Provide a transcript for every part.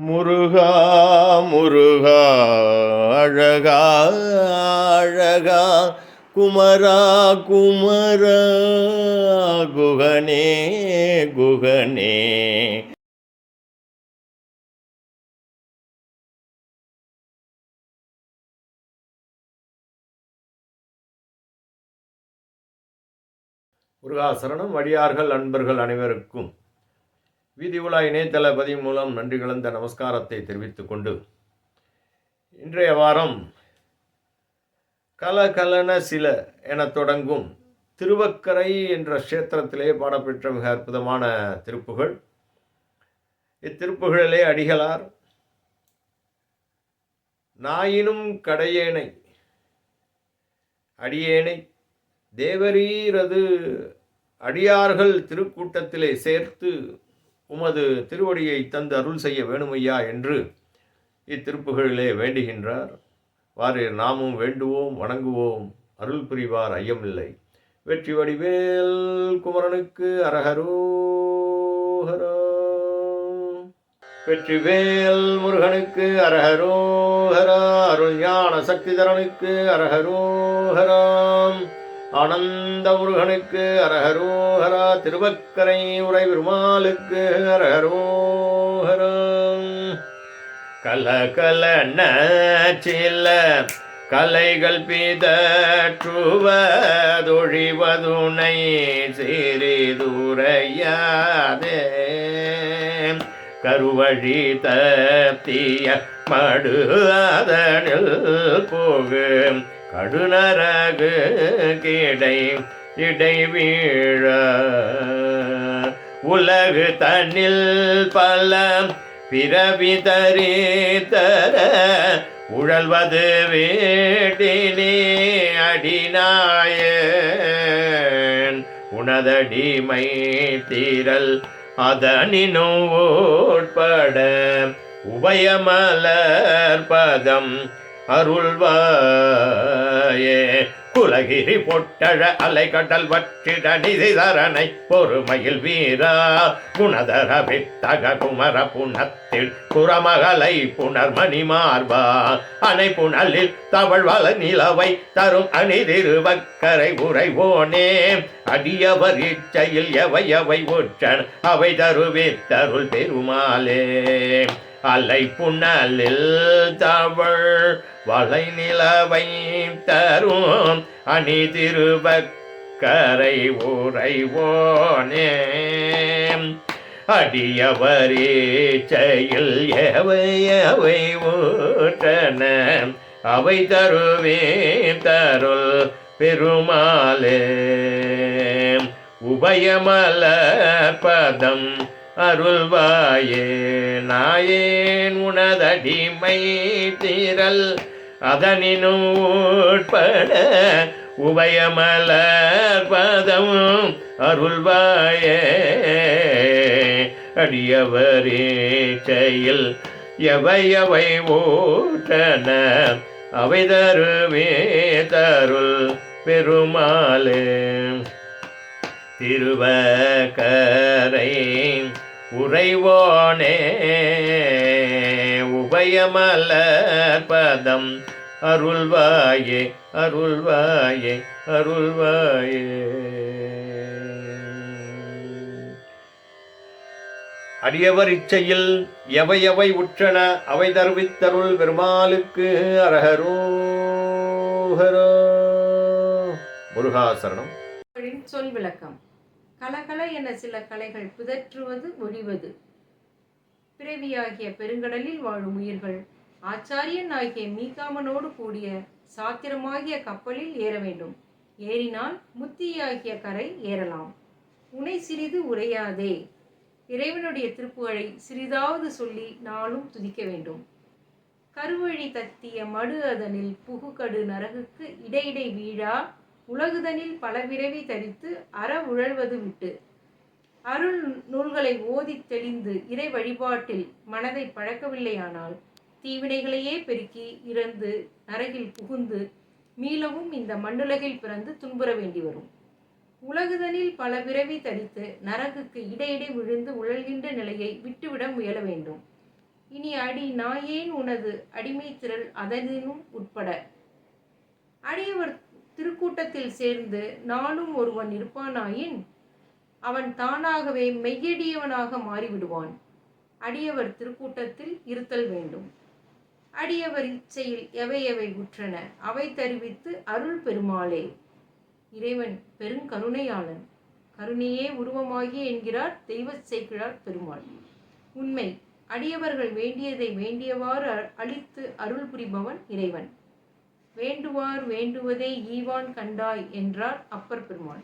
முருகா முருகா அழகா அழகா குமரா குமரா குகனே குகனே. முருகாசரணம் வழியார்கள் அன்பர்கள் அனைவருக்கும். வீதி உலா இணையதள பதிவு மூலம் நன்றி கலந்த நமஸ்காரத்தை தெரிவித்துக் கொண்டு இன்றைய வாரம் கலகலன சில என தொடங்கும் திருவக்கரை என்ற கஷேத்திரத்திலே பாடப்பெற்ற மிக அற்புதமான திருப்புகள். இத்திருப்புகளிலே அடிகளார் நாயினும் கடையேனை அடியேனை தேவரீரது அடியார்கள் திருக்கூட்டத்திலே சேர்த்து உமது திருவடியை தந்து அருள் செய்ய வேணுமையா என்று இத்திருப்புகளிலே வேண்டுகின்றார். வாரீர் நாமும் வேண்டுவோம் வணங்குவோம். அருள் புரிவார் ஐயமில்லை. வெற்றி வடிவேல் குமரனுக்கு அரகரோஹரா வெற்றிவேல் முருகனுக்கு அரஹரோஹரா அருள் ஞான சக்திதரனுக்கு அரஹரோஹராம் ஆனந்த முருகனுக்கு அரஹரோஹரா திருவக்கரை உரை பெருமாளுக்கு அரஹரோஹரம் கல கல சில கலைகள் பிதற்றுவதொழிவதுனை சிறிதுரையாதே. கருவழி தத்திய மடு அதனில் போகு. கடுநரகு கிடை இடை வீழ. உலகு தன்னில் பல பிறவி தரித்தர உழல்வது வேடினே அடிநாயன். உனதடிமை தீரல் அதனினும் ஓட்பட உபயமலர் பதம் அருள்வார் அருள்வாயே குலகிரி பொட்டழ அலைகடல் வற்றிட நிதிதரனை பொறுமையில் வீரா. குணதர வித்தக குமர புனத்தில் குரமகளை புனர்மணி மார்பா. அணை புனலில் தவழ் வள நிலவை தரும் அணிதிருவக்கரை உறைவோனே. அடியவர் இச்சையில் எவை எவை ஒற்றன் அவை தருவித்தருள் பெருமாளே. அலை புனலில் தவள் வளை நிலவை தரும் அணி திருவக்கரை உரைவோனே அடியவரே செயல் எவை எவை ஊற்றன. அவை தருவே தருள் பெருமாளே. உபயமல பதம் அருள்வாயே நாயேன் உனதடிமை தீரல் அதனினும் உட்பட உபயமலர் பதம் அருள்வாயே. அடியவரே செயல் எவை ஓட்டன அவை தருவே தருள் பெருமாளே. திருவக்கரை உறைவோனே உபயமலர் பதம். அருள்வாயே அருள்வாயே அருள்வாயே. அரியவர் இச்சையில் எவை எவை உற்றன அவை தருவித்தருள் பெருமாளுக்கு அரகரோஹரோ முருகாசரணம். சொல் விளக்கம். கலகல என சில கலைகள் பிதற்றுவது ஒழிவது. பிறவியாகிய பெருங்கடலில் வாழும் உயிர்கள் ஆச்சாரியன் ஆகிய மீகாமனோடு கூடிய சாத்திரமாகிய கப்பலில் ஏற வேண்டும். ஏறினால் முத்தியாகிய கரை ஏறலாம். உனை சிறிது உரையாதே. இறைவனுடைய திருப்புகழை சிறிதாவது சொல்லி நாளும் துதிக்க வேண்டும். கருவழி தத்திய மடு அதனில் புகுகடு நரகுக்கு இடையிடை வீழா. உலகுதனில் பல பிறவி தரித்து அற உழல்வது விட்டு. அருள் நூல்களை ஓதித் தெளிந்து இறை வழிபாட்டில் மனதை பழக்கவில்லையானால் தீவினைகளையே பெருக்கி இறந்து நரகில் புகுந்து மீளவும் இந்த மண்ணுலகில் பிறந்து துன்புற வேண்டி வரும். உலகுதனில் பல பிறவி தரித்து நரகுக்கு இடையிடை விழுந்து உழல்கின்ற நிலையை விட்டுவிட முயல வேண்டும். இனி அடி நாயேன் உனது அடிமை திரள் அதனினும் உட்பட. அடியவர் திருக்கூட்டத்தில் சேர்ந்து நானும் ஒருவன் இருப்பானாயின் அவன் தானாகவே மெய்யடியவனாக மாறிவிடுவான். அடியவர் திருக்கூட்டத்தில் இருத்தல் வேண்டும். அடியவர் இச்சையில் எவை எவை உற்றன அவை தருவித்து அருள் பெருமாளே இறைவன் பெருங்கருணையாளன் கருணையே உருவமாகி என்கிறார் தெய்வ செய்கிறார் பெருமாள். உண்மை அடியவர்கள் வேண்டியதை வேண்டியவாறு அ- அளித்து அருள் புரிபவன் இறைவன். வேண்டுவார் வேண்டுவதே ஈவான் கண்டாய் என்றார் அப்பர் பெருமாள்.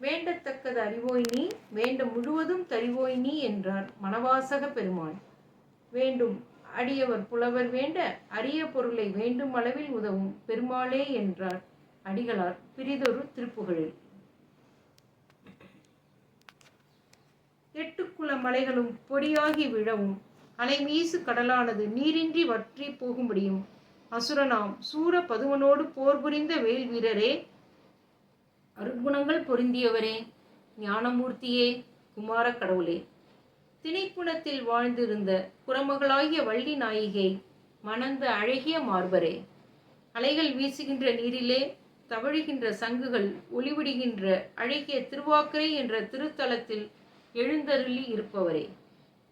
வேண்டத்தக்கது அறிவோய் நீ வேண்ட முழுவதும் தறிவோய் நீ என்றார் மணவாசக பெருமான் வேண்டும் அடியவர் புலவர் வேண்ட அரிய பொருளை வேண்டும் அளவில் உதவும் பெருமாளே என்றார் அடிகளார் பிரிதொரு திருப்புகழில். எட்டுக்குள மலைகளும் பொடியாகி விழவும் அலைமீசு கடலானது நீரின்றி வற்றி போகும்படியும் அசுரனாம் சூர பதுவனோடு போர் புரிந்த வேல் வீரரே அருட்குணங்கள் பொருந்தியவரே ஞானமூர்த்தியே குமார கடவுளே. திணைப்புணத்தில் வாழ்ந்திருந்த குரமகளாகிய வள்ளி நாயிகை மணந்த அழகிய மார்பரே. அலைகள் வீசுகின்ற நீரிலே தவழுகின்ற சங்குகள் ஒளிவிடுகின்ற அழகிய திருவாக்கரை என்ற திருத்தலத்தில் எழுந்தருளி இருப்பவரே.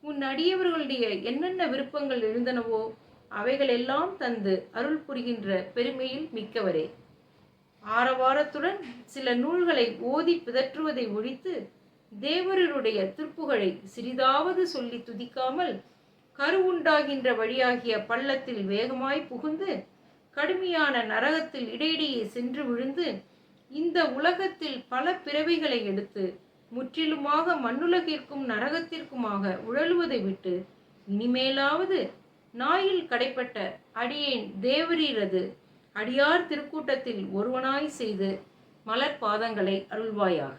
உன் அடியவர்களுடைய என்னென்ன விருப்பங்கள் எழுந்தனவோ அவைகளெல்லாம் தந்து அருள் புரிகின்ற பெருமையில் மிக்கவரே. ஆரவாரத்துடன் சில நூல்களை ஓதி பிதற்றுவதை ஒழித்து தேவரருடைய திருப்புகழை சிறிதாவது சொல்லி துதிக்காமல் கருவுண்டாகின்ற வழியாகிய பள்ளத்தில் வேகமாய் புகுந்து கடுமையான நரகத்தில் இடையிடையே சென்று விழுந்து இந்த உலகத்தில் பல பிறவிகளை எடுத்து முற்றிலுமாக மண்ணுலகிற்கும் நரகத்திற்குமாக உழலுவதை விட்டு இனிமேலாவது நாயில் கடைப்பட்ட அடியேன் தேவரீரது. அடியார் திருக்கூட்டத்தில் ஒருவனாய் செய்து மலர் பாதங்களை அருள்வாயாக.